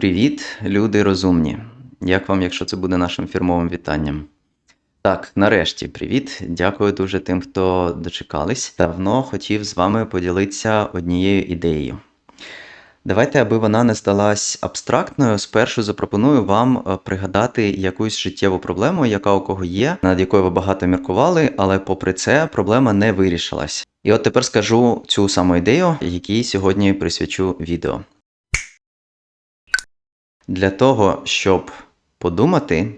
Привіт, люди розумні. Як вам, якщо це буде нашим фірмовим вітанням? Так, нарешті, привіт. Дякую дуже тим, хто дочекались. Давно хотів з вами поділитися однією ідеєю. Давайте, аби вона не здалась абстрактною, спершу запропоную вам е, пригадати якусь життєву проблему, яка у кого є, над якою ви багато міркували, але попри це проблема не вирішилась. І от тепер скажу цю саму ідею, якій сьогодні присвячу відео. Для того, щоб подумати,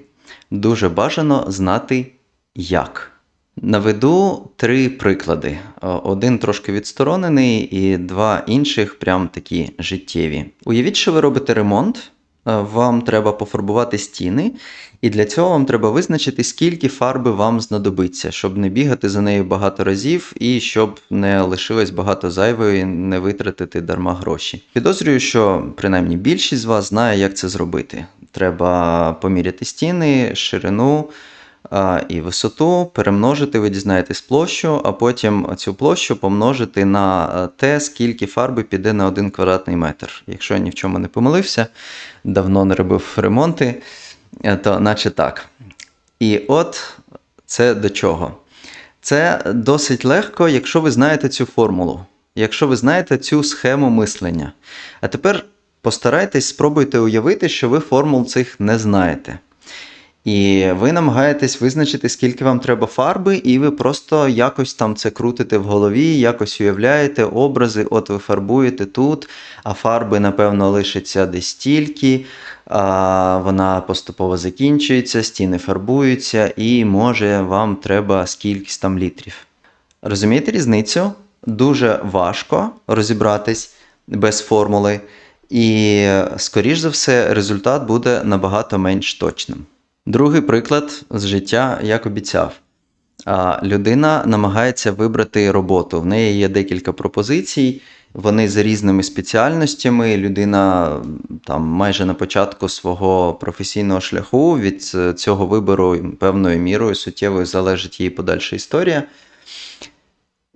дуже бажано знати як. Наведу три приклади. Один трошки відсторонений, і два інших прям такі життєві. Уявіть, що ви робите ремонт, е, вам треба пофарбувати стіни, і для цього вам треба визначити, скільки фарби вам знадобиться, щоб не бігати за нею багато разів і щоб не лишилось багато зайвої, не витратити дарма гроші. Підозрюю, що принаймні більшість з вас знає, як це зробити. Треба поміряти стіни, ширину і висоту, перемножити, ви дізнаєтесь площу, а потім цю площу помножити на те, скільки фарби піде на один квадратний метр. Якщо я ні в чому не помилився, давно не робив ремонти, е, то наче так. І от це до чого? Це досить легко, якщо ви знаєте цю формулу, якщо ви знаєте цю схему мислення. А тепер постарайтесь, спробуйте уявити, що ви формул цих не знаєте. І ви намагаєтесь визначити, скільки вам треба фарби, і ви просто якось там це крутите в голові, якось уявляєте образи, от ви фарбуєте тут, а фарби, напевно, лишиться десь стільки, а вона поступово закінчується, стіни фарбуються, і може вам треба скількись там літрів. Розумієте різницю? Дуже важко розібратись без формули, і, скоріш за все, результат буде набагато менш точним. Другий приклад з життя, як обіцяв. Людина намагається вибрати роботу. В неї є декілька пропозицій, вони за різними спеціальностями. Людина там майже на початку свого професійного шляху від е, цього вибору певною мірою суттєвою залежить її подальша історія.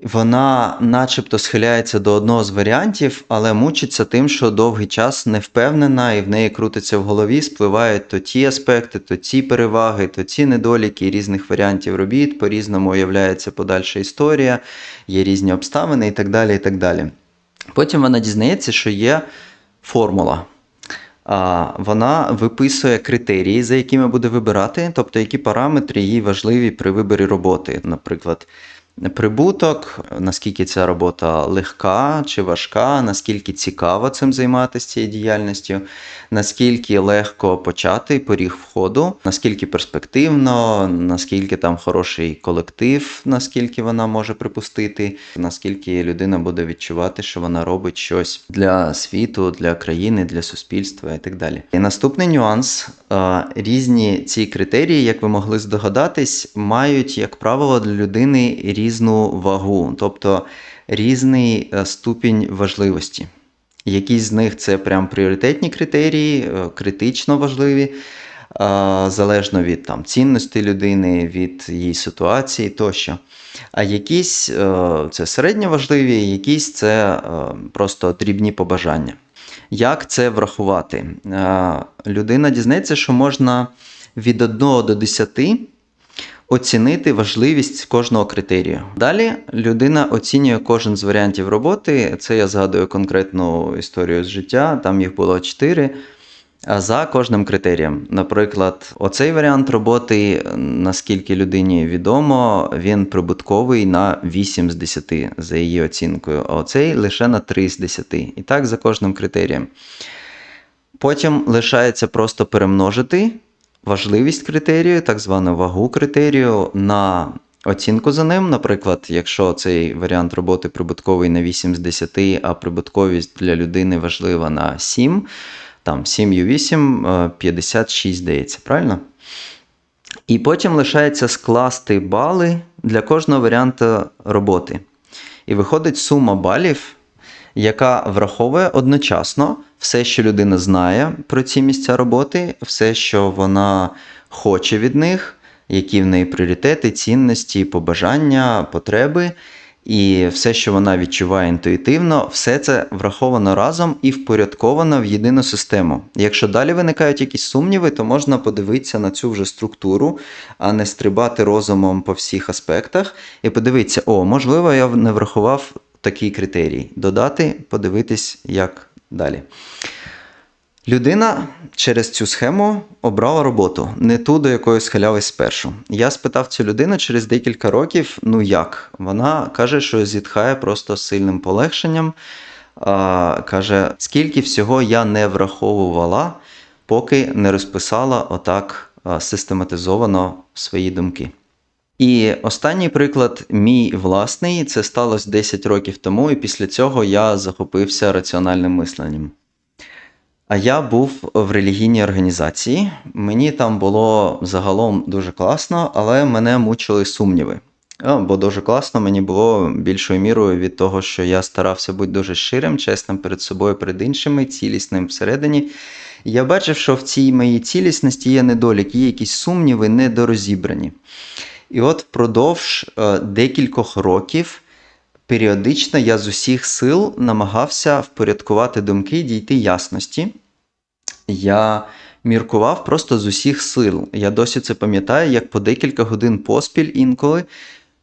Вона начебто схиляється до одного з варіантів, але мучиться тим, що довгий час не впевнена, і в неї крутиться в голові, спливають то ті аспекти, то ці переваги, то ці недоліки різних варіантів робіт, по-різному уявляється подальша історія, є різні обставини і так далі. і так далі. Потім вона дізнається, що є формула. Вона виписує критерії, за якими буде вибирати, тобто які параметри їй важливі при виборі роботи. Наприклад, прибуток, наскільки ця робота легка чи важка, наскільки цікаво цим займатися цією діяльністю, наскільки легко почати поріг входу, наскільки перспективно, наскільки там хороший колектив, наскільки вона може припустити, наскільки людина буде відчувати, що вона робить щось для світу, для країни, для суспільства і так далі. І наступний нюанс: різні ці критерії, як ви могли здогадатись, мають, як правило, для людини різну вагу, тобто різний е, ступінь важливості. Якісь з них це прям пріоритетні критерії, е, критично важливі, е, залежно від там, цінності людини, від її ситуації тощо. А якісь це середньо важливі, якісь це просто дрібні побажання. Як це врахувати? Людина дізнається, що можна від 1 до 10 оцінити важливість кожного критерію. Далі людина оцінює кожен з варіантів роботи. Це я згадую конкретну історію з життя, там їх було 4. За кожним критерієм. Наприклад, оцей варіант роботи, наскільки людині відомо, він прибутковий на 8 з 10 за її оцінкою, а оцей лише на 3 з 10. І так за кожним критерієм. Потім лишається просто перемножити важливість критерію, так звану вагу критерію на оцінку за ним. Наприклад, якщо цей варіант роботи прибутковий на 8 з 10, а прибутковість для людини важлива на 7, там 7 8 56, здається, правильно? І потім лишається скласти бали для кожного варіанту роботи. І виходить сума балів, яка враховує одночасно все, що людина знає про ці місця роботи, все, що вона хоче від них, які в неї пріоритети, цінності, побажання, потреби. І все, що вона відчуває інтуїтивно, все це враховано разом і впорядковано в єдину систему. Якщо далі виникають якісь сумніви, то можна подивитися на цю вже структуру, а не стрибати розумом по всіх аспектах, і подивитися, о, можливо, я не врахував такий критерій. Додати, подивитись, як далі. Людина через цю схему обрала роботу, не ту, до якої схилялись спершу. Я спитав цю людину через декілька років: ну як? Вона каже, що зітхає просто сильним полегшенням. А, Каже, скільки всього я не враховувала, поки не розписала отак систематизовано свої думки. І останній приклад, мій власний, це сталося 10 років тому, і після цього я захопився раціональним мисленням. А я був в релігійній організації. Мені там було загалом дуже класно, але мене мучили сумніви. Бо дуже класно мені було більшою мірою від того, що я старався бути дуже щирим, чесним перед собою, перед іншими, цілісним всередині. Я бачив, що в цій моїй цілісності є недоліки, є якісь сумніви, недорозібрані. І от впродовж е, декількох років періодично я з усіх сил намагався впорядкувати думки, дійти ясності. Я міркував просто з усіх сил. Я досі це пам'ятаю, як по декілька годин поспіль інколи,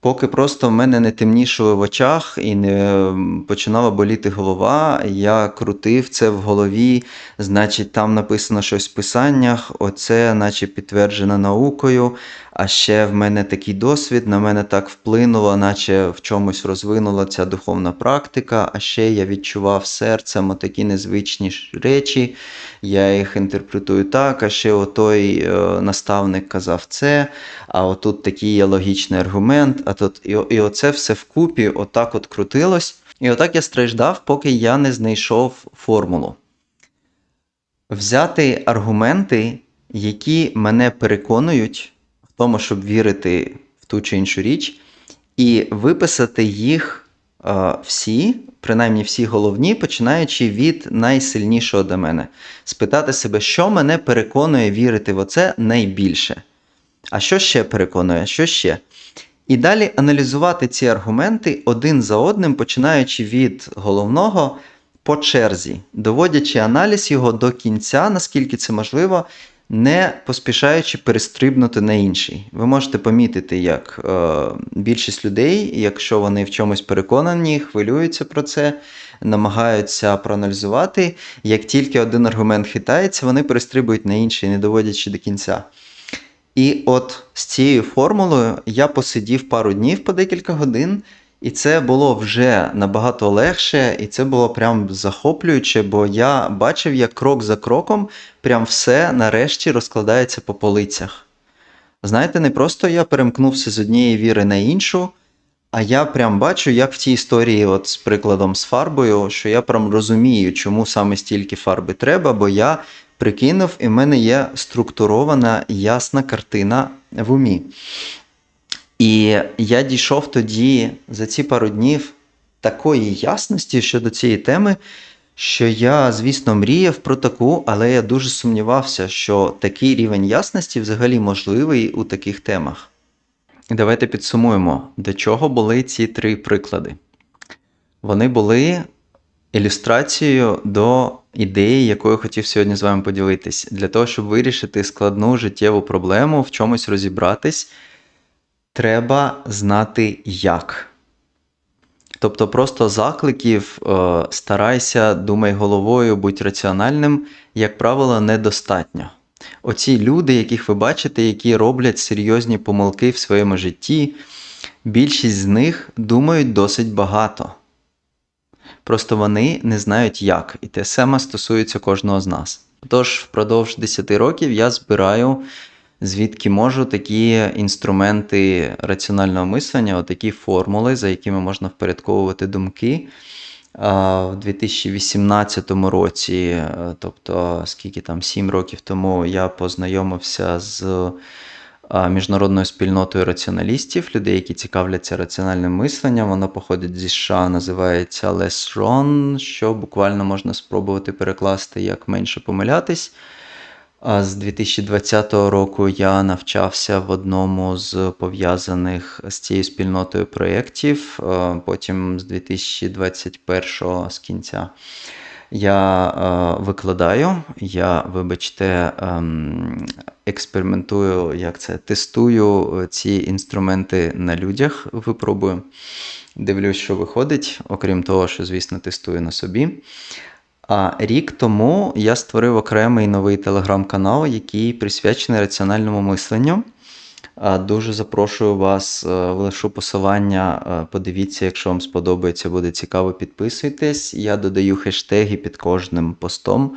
поки просто в мене не темнішало в очах і не починала боліти голова, я крутив це в голові. Значить, там написано щось в писаннях, оце, наче підтверджено наукою. А ще в мене такий досвід, на мене так вплинуло, наче в чомусь розвинула ця духовна практика. А ще я відчував серцем такі незвичні речі, я їх інтерпретую так. А ще отой е, наставник казав це, а отут такий є логічний аргумент. А тут і, і оце все вкупі, отак от крутилось. І отак я страждав, поки я не знайшов формулу. Взяти аргументи, які мене переконують в тому, щоб вірити в ту чи іншу річ, і виписати їх е, всі, принаймні всі головні, починаючи від найсильнішого до мене. Спитати себе, що мене переконує вірити в оце найбільше. А що ще переконує? Що ще? І далі аналізувати ці аргументи один за одним, починаючи від головного по черзі, доводячи аналіз його до кінця, наскільки це можливо, не поспішаючи перестрибнути на інший. Ви можете помітити, як е, більшість людей, якщо вони в чомусь переконані, хвилюються про це, намагаються проаналізувати. Як тільки один аргумент хитається, вони перестрибують на інший, не доводячи до кінця. І от з цією формулою я посидів пару днів по декілька годин. І це було вже набагато легше, і це було прям захоплююче, бо я бачив, як крок за кроком прям все нарешті розкладається по полицях. Знаєте, не просто я перемкнувся з однієї віри на іншу, а я прям бачу, як в цій історії, от з прикладом з фарбою, що я прям розумію, чому саме стільки фарби треба, бо я прикинув, і в мене є структурована ясна картина в умі. І я дійшов тоді за ці пару днів такої ясності щодо цієї теми, що я, звісно, мріяв про таку, але я дуже сумнівався, що такий рівень ясності взагалі можливий у таких темах. Давайте підсумуємо, до чого були ці три приклади. Вони були ілюстрацією до ідеї, якою хотів сьогодні з вами поділитись, для того, щоб вирішити складну життєву проблему, в чомусь розібратись. Треба знати як. Тобто просто закликів е, старайся, думай головою, будь раціональним, як правило, недостатньо. Оці люди, яких ви бачите, які роблять серйозні помилки в своєму житті, більшість з них думають досить багато. Просто вони не знають як. І те саме стосується кожного з нас. Тож, впродовж 10 років я збираю звідки можу такі інструменти раціонального мислення, такі формули, за якими можна впорядковувати думки. В 2018 році, е, тобто скільки там 7 років тому, я познайомився з міжнародною спільнотою раціоналістів, людей, які цікавляться раціональним мисленням. Воно походить зі США, називається Less Wrong, що буквально можна спробувати перекласти як менше помилятись. А З 2020 року я навчався в одному з пов'язаних з цією спільнотою проєктів. Потім з 2021 з кінця я е, викладаю. Я, вибачте, ем, експериментую, як це, тестую е, ці інструменти на людях, випробую. Дивлюсь, що виходить, окрім того, що, звісно, тестую на собі. А рік тому я створив окремий новий телеграм-канал, який присвячений раціональному мисленню. Дуже запрошую вас, е, лишу посилання. е, Подивіться, якщо вам сподобається, буде цікаво, підписуйтесь. Я додаю хештеги під кожним постом.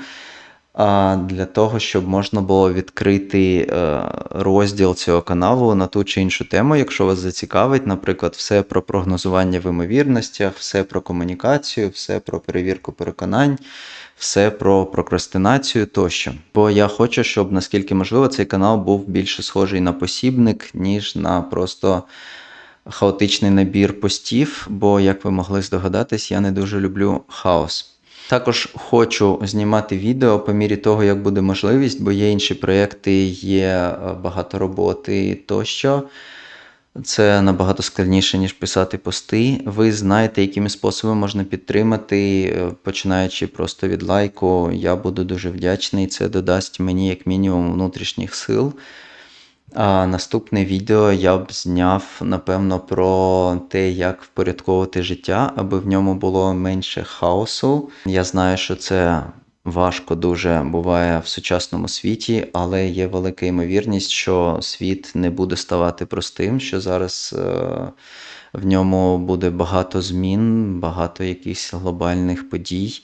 Для того, щоб можна було відкрити е, розділ цього каналу на ту чи іншу тему, якщо вас зацікавить, наприклад, все про прогнозування в імовірностях, все про комунікацію, все про перевірку переконань, все про прокрастинацію тощо. Бо я хочу, щоб наскільки можливо цей канал був більше схожий на посібник, ніж на просто хаотичний набір постів, бо, як ви могли здогадатись, я не дуже люблю хаос. Також хочу знімати відео по мірі того, як буде можливість, бо є інші проєкти, є е, багато роботи тощо. Це набагато складніше, ніж писати пости. Ви знаєте, якими способами можна підтримати, е, починаючи просто від лайку. Я буду дуже вдячний. Це додасть мені як мінімум внутрішніх сил. А наступне відео я б зняв, напевно, про те, як впорядковувати життя, аби в ньому було менше хаосу. Я знаю, що це важко дуже буває в сучасному світі, але є велика ймовірність, що світ не буде ставати простим, що зараз е, в ньому буде багато змін, багато якихось глобальних подій.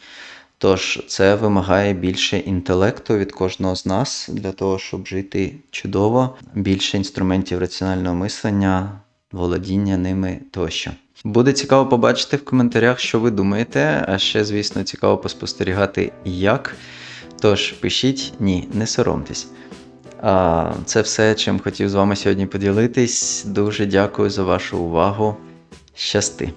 Тож це вимагає більше інтелекту від кожного з нас для того, щоб жити чудово, більше інструментів раціонального мислення, володіння ними тощо. Буде цікаво побачити в коментарях, що ви думаєте, а ще, звісно, цікаво поспостерігати, як. Тож пишіть, ні, не соромтесь. А, Це все, чим хотів з вами сьогодні поділитись. Дуже дякую за вашу увагу. Щасти!